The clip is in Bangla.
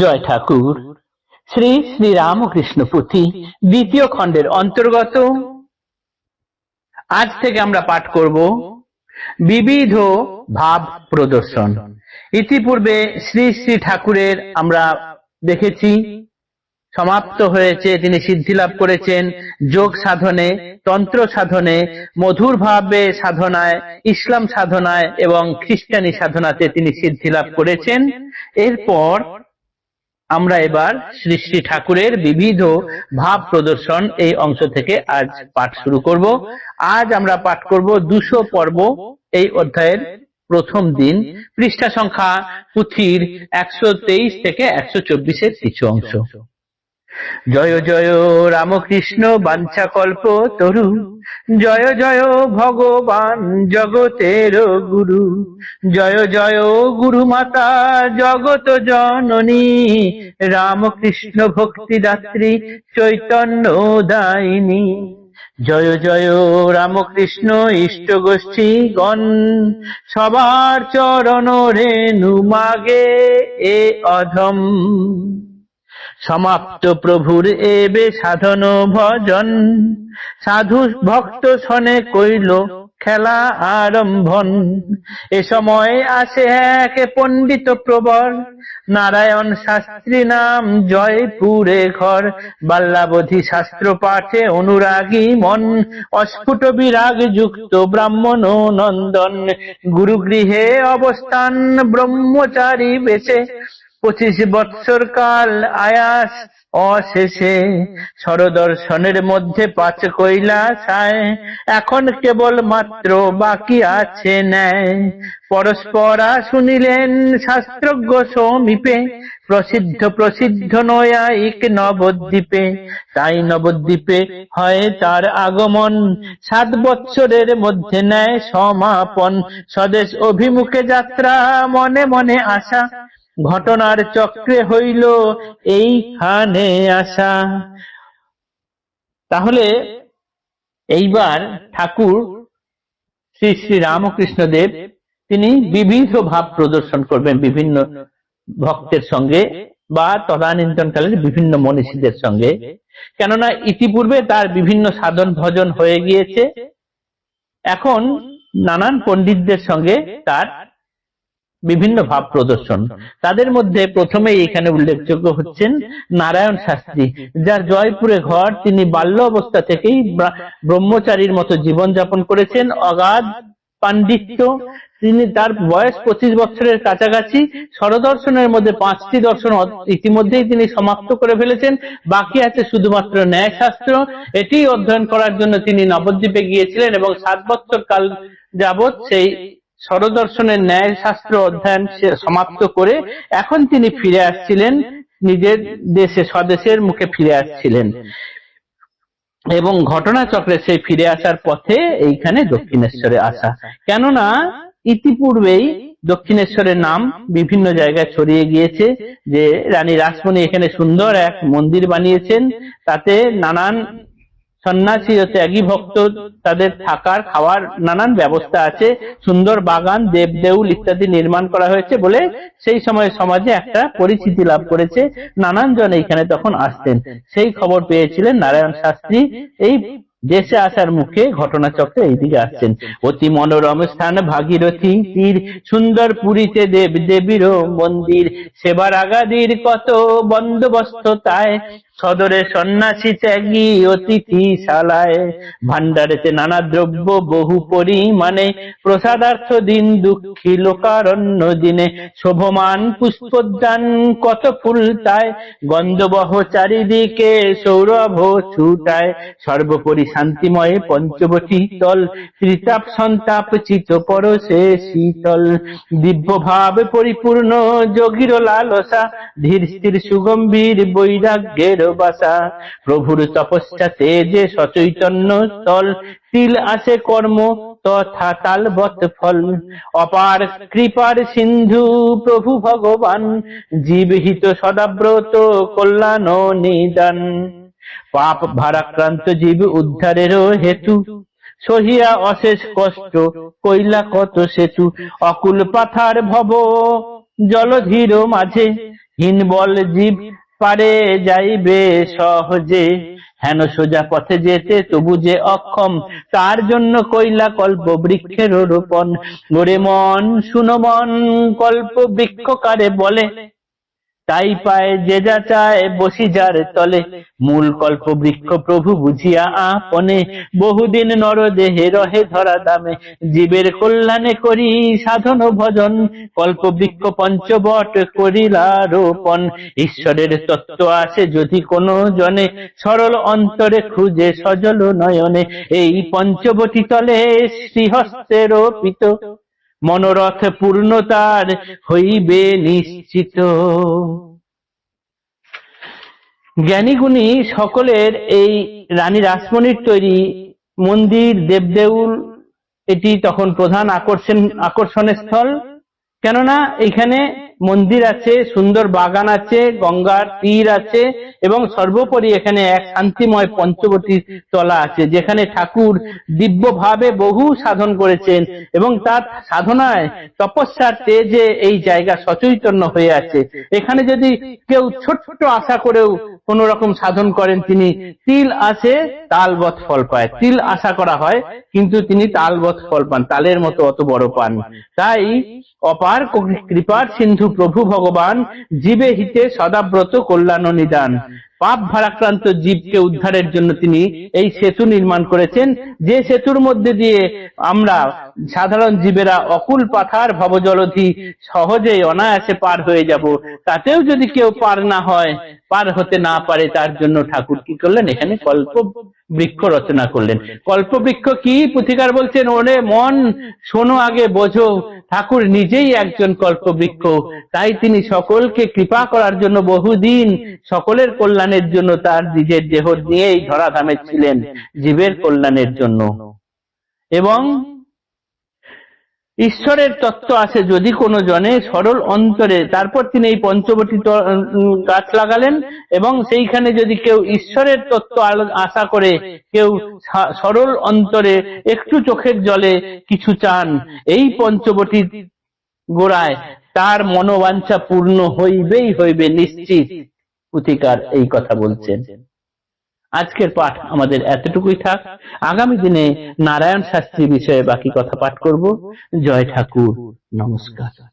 জয় ঠাকুর। শ্রী শ্রী রামকৃষ্ণ পুঁথি দ্বিতীয় খণ্ডের অন্তর্গত। আজ থেকে আমরা পাঠ করব বিবিধ ভাব প্রদর্শন। ইতিপূর্বে শ্রী শ্রী ঠাকুরের আমরা দেখেছি, সমাপ্ত হয়েছে, তিনি সিদ্ধি লাভ করেছেন যোগ সাধনে, তন্ত্র সাধনে, মধুর ভাবে সাধনায়, ইসলাম সাধনায় এবং খ্রিস্টানি সাধনাতে তিনি সিদ্ধি লাভ করেছেন। এরপর আমরা এবার শ্রী শ্রী ঠাকুরের বিবিধ ভাব প্রদর্শন এই অংশ থেকে আজ পাঠ শুরু করব। আজ আমরা পাঠ করব দুশো পর্ব এই অধ্যায়ের প্রথম দিন। পৃষ্ঠা সংখ্যা পুঁথির একশো তেইশ থেকে একশো চব্বিশের কিছু অংশ। জয় জয় রামকৃষ্ণ বাঞ্ছা কল্প তরু। জয় জয় ভগবান জগতের গুরু। জয় জয় গুরু মাতা জগত জননী। রামকৃষ্ণ ভক্তিদাত্রী চৈতন্য দায়িনী। জয় জয় রামকৃষ্ণ ইষ্ট গোষ্ঠী গণ। সবার চরণ রেণু মাগে এ অধম। সমাপ্ত প্রভুর এবে সাধন ভজন। সাধু ভক্ত শনে কইল, খেলা আরম্ভন। এ সময় আসে এক পণ্ডিত প্রবর নারায়ণ শাস্ত্রী নাম জয়পুরে ঘর। বাল্যাবধি শাস্ত্র পাঠে অনুরাগী মন। অস্ফুট বিরাগ যুক্ত ব্রাহ্মণ নন্দন। গুরুগৃহে অবস্থান ব্রহ্মচারী বেশে। পঁচিশ বৎসর কাল আয়াস অশেষে সরদর্শনের মধ্যে পাঁচ কইলা ছায় এখন কেবল মাত্র বাকি আছে ন্যায়। পরস্পরা শুনিলেন শাস্ত্রজ্ঞ সমীপে, প্রসিদ্ধ প্রসিদ্ধ নয়াইক নবদ্বীপে। তাই নবদ্বীপে হয় তার আগমন। সাত বৎসরের মধ্যে নেয় সমাপন। স্বদেশ অভিমুখে যাত্রা, মনে মনে আসা ঘটনার চক্রে হইল এইখানে আসা। তাহলে এইবার ঠাকুর শ্রী শ্রী রামকৃষ্ণ দেব তিনি বিবিধ ভাব প্রদর্শন করবেন বিভিন্ন ভক্তের সঙ্গে বা তদানীন্তনকালের বিভিন্ন মনীষীদের সঙ্গে। কেননা ইতিপূর্বে তার বিভিন্ন সাধন ভজন হয়ে গিয়েছে। এখন নানান পণ্ডিতদের সঙ্গে তার বিভিন্ন ভাব প্রদর্শন। তাদের মধ্যে প্রথমেই এখানে উল্লেখযোগ্য হচ্ছেন নারায়ণ শাস্ত্রী, যার জয়পুরে ঘর তিনি বাল্য অবস্থা থেকেই ব্রহ্মচারীর মতো জীবন যাপন করেছেন। অগাধ পাণ্ডিত্য, তিনি তার বয়স পঁচিশ বছরের কাছাকাছি। স্বরদর্শনের মধ্যে পাঁচটি দর্শন ইতিমধ্যেই তিনি সমাপ্ত করে ফেলেছেন। বাকি আছে শুধুমাত্র ন্যায় শাস্ত্র এটি অধ্যয়ন করার জন্য তিনি নবদ্বীপে গিয়েছিলেন এবং সাত বছর কাল যাবৎ সেই স্বরদর্শনের ন্যায় শাস্ত্র অধ্যয়ন সমাপ্ত করে এখন তিনি ফিরে আসছিলেন, নিজের দেশে, স্বদেশের মুখে ফিরে আসছিলেন। এবং ঘটনাচক্রে সেই ফিরে আসার পথে এইখানে দক্ষিণেশ্বরে আসা। কেননা, ইতিপূর্বেই দক্ষিণেশ্বরের নাম বিভিন্ন জায়গায় ছড়িয়ে গিয়েছে যে রানী রাসমণি এখানে সুন্দর এক মন্দির বানিয়েছেন, তাতে নানান সন্ন্যাসী ও ত্যাগী ভক্ত তাদের থাকার, খাওয়ার নানান ব্যবস্থা আছে। সুন্দর বাগান দেব দেউল ইত্যাদি নির্মাণ করা হয়েছে বলে সেই সময় সমাজে একটা পরিচিতি লাভ করেছে। নানান জন এইখানে তখন আসতেন। সেই খবর পেয়েছিলেন নারায়ণ শাস্ত্রী। এই দেশে আসার মুখে ঘটনাচক্রে এইদিকে আসছেন। অতি মনোরম স্থান, ভাগীরথী তীর, সুন্দর পুরীতে দেব দেবীর মন্দির। সেবার আগাদির কত বন্দোবস্ত তাই। সদরে সন্ন্যাসী ত্যাগী অতিথি শালায়। ভান্ডারেতে নানা দ্রব্য বহু পরিমাণে। প্রসাদার্থ দিন দুঃখী লোকারণ্য দিনে। শোভমান পুষ্পোদ্যান কত ফুল তাই গন্ধবহ চারিদিকে সৌরভ ছুটায়। সর্বোপরি শান্তিময় পঞ্চবটী তল। ত্রিতাপ সন্তাপ চিত পরশে শীতল। দিব্য ভাব পরিপূর্ণ যোগীর লালসা। ধীর স্থির সুগম্ভীর বৈরাগ্যের বাসা প্রভুর তপস্যা তেজে সচৈতন্য স্থল তিল আসে কর্ম তথা তালবত ফল অপার কৃপার সিন্ধু প্রভু ভগবান জীবহিত সদাব্রত কল্যাণ নিদান। পাপ ভারাক্রান্ত জীব উদ্ধারেরও হেতু, সহিয়া অশেষ কষ্ট কইলা কত সেতু। অকুল পাথার ভব জলধীর মাঝে হীন বল জীব পারে যাইবে সহজে। হেন সোজা পথে যেতে তবু যে অক্ষম, তার জন্য কইলা কল্প বৃক্ষের রোপণ। ওরে মন, শুনো মন, কল্প বৃক্ষ কারে বলে। তাই পায় যে যা চায় বসি যার তলে। মূল কল্প বৃক্ষ প্রভু বুঝিয়া আপনে। বহুদিন নর দেহে রহে ধরা দামে। জীবের কল্যাণে করি সাধন ভজন। কল্প বৃক্ষ পঞ্চবট করিলা রোপণ। ঈশ্বরের তত্ত্ব আসে যদি কোনো জনে। সরল অন্তরে খুঁজে সজল নয়নে। এই পঞ্চবটি তলে শ্রীহস্তে রোপিত। মনোরথ পূর্ণতার হইবে নিশ্চিত। জ্ঞানীগুণী সকলের এই রানী রাসমণির তৈরি মন্দির, দেবদেউল, এটি তখন প্রধান আকর্ষণ আকর্ষণের স্থল কেননা এখানে মন্দির আছে, সুন্দর বাগান আছে, গঙ্গার তীর আছে এবং সর্বোপরি এখানে এক শান্তিময় পঞ্চবতী তলা আছে যেখানে ঠাকুর দিব্যভাবে বহু সাধন করেছেন এবং তার সাধনায় তপস্যার তেজে এই জায়গা সচৈতন্য হয়ে আছে। এখানে যদি কেউ ছোট ছোট আশা করেও কোন রকম সাধন করেন তিনি, তিল আসে তালবৎ ফল পায়। তিল আশা করা হয়, কিন্তু তিনি তালবৎ ফল পান, তালের মতো অত বড় পান। তাই অপার কৃপার সিন্ধু প্রভু ভগবান জীবে হিতে সদাব্রত কল্যাণ নিদান। পাপ ভারাক্রান্ত জীবকে উদ্ধারের জন্য তিনি এই সেতু নির্মাণ করেছেন, যে সেতুর মধ্যে দিয়ে আমরা সাধারণ জীবেরা অকুল পাথার ভবজলধি সহজেই অনায়াসে পার হয়ে যাব। তাতেও যদি কেউ পার না হয় পার হতে না পারে তার জন্য ঠাকুর কি করলেন? এখানে কল্প বৃক্ষ রচনা করলেন। কল্প বৃক্ষ কি? পুথিকার বলছেন, ওরে মন, শোনো আগে, বোঝো, ঠাকুর নিজেই একজন কল্প বৃক্ষ। তাই তিনি সকলকে কৃপা করার জন্য বহুদিন সকলের কল্যাণের জন্য তার নিজের দেহ নিয়েই ধরাধামে ছিলেন, জীবের কল্যাণের জন্য। এবং ঈশ্বরের তত্ত্ব আছে, যদি কোনো জনে সরল অন্তরে, তারপর তিনি এই পঞ্চবটি গাছ লাগালেন এবং সেইখানে যদি কেউ ঈশ্বরের তত্ত্ব আশা করে, কেউ সরল অন্তরে একটু চোখের জলে কিছু চান, এই পঞ্চবটি গোড়ায় তার মনোবাঞ্ছা পূর্ণ হইবেই হইবে নিশ্চিত। পুতিকার এই কথা বলছেন। আজকের পাঠ আমাদের এতটুকুই থাক। আগামী দিনে নারায়ণ শাস্ত্রী বিষয়ে বাকি কথা পাঠ করব। জয় ঠাকুর। নমস্কার।